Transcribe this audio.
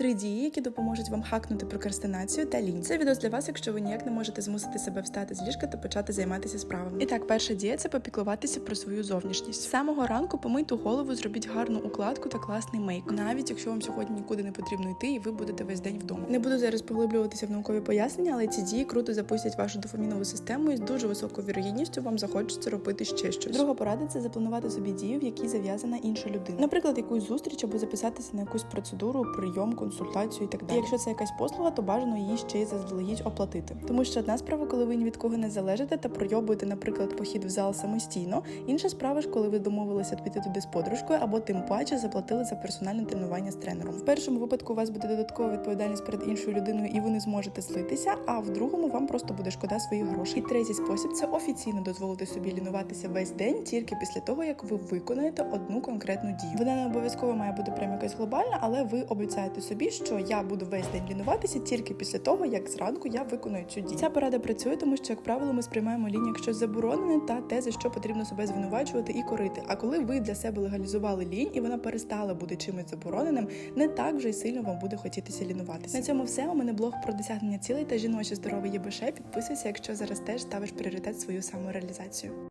Три дії, які допоможуть вам хакнути прокрастинацію та лінь. Це відео для вас, якщо ви ніяк не можете змусити себе встати з ліжка та почати займатися справами. І так, перша дія це попіклуватися про свою зовнішність. З самого ранку помийте голову, зробіть гарну укладку та класний мейк, навіть якщо вам сьогодні нікуди не потрібно йти, і ви будете весь день вдома. Не буду зараз поглиблюватися в наукові пояснення, але ці дії круто запустять вашу дофамінову систему і з дуже високою вірогідністю вам захочеться робити ще щось. Друга порада це запланувати собі дію, в якій зав'язана інша людина. Наприклад, якусь зустріч або записатися на якусь процедуру, прийом, консультацію і так далі. І якщо це якась послуга, то бажано її ще й заздалегідь оплатити. Тому що одна справа, коли ви ні від кого не залежите та пройобуєте, наприклад, похід в зал самостійно. Інша справа ж, коли ви домовилися піти туди з подружкою, або тим паче заплатили за персональне тренування з тренером. В першому випадку у вас буде додаткова відповідальність перед іншою людиною, і ви не зможете злитися. А в другому вам просто буде шкода своїх грошей. І третій спосіб це офіційно дозволити собі лінуватися весь день тільки після того, як ви виконаєте одну конкретну дію. Вона не обов'язково має бути прям якась глобальна, але ви обіцяєте собі, що я буду весь день лінуватися тільки після того, як зранку я виконую цю дію. Ця порада працює, тому що, як правило, ми сприймаємо лінь як щось заборонене та те, за що потрібно себе звинувачувати і корити. А коли ви для себе легалізували лінь і вона перестала бути чимось забороненим, не так вже й сильно вам буде хотітися лінуватися. На цьому все. У мене блог про досягнення цілей та жіноче здорове ЄБШ. Підписуйся, якщо зараз теж ставиш пріоритет свою самореалізацію.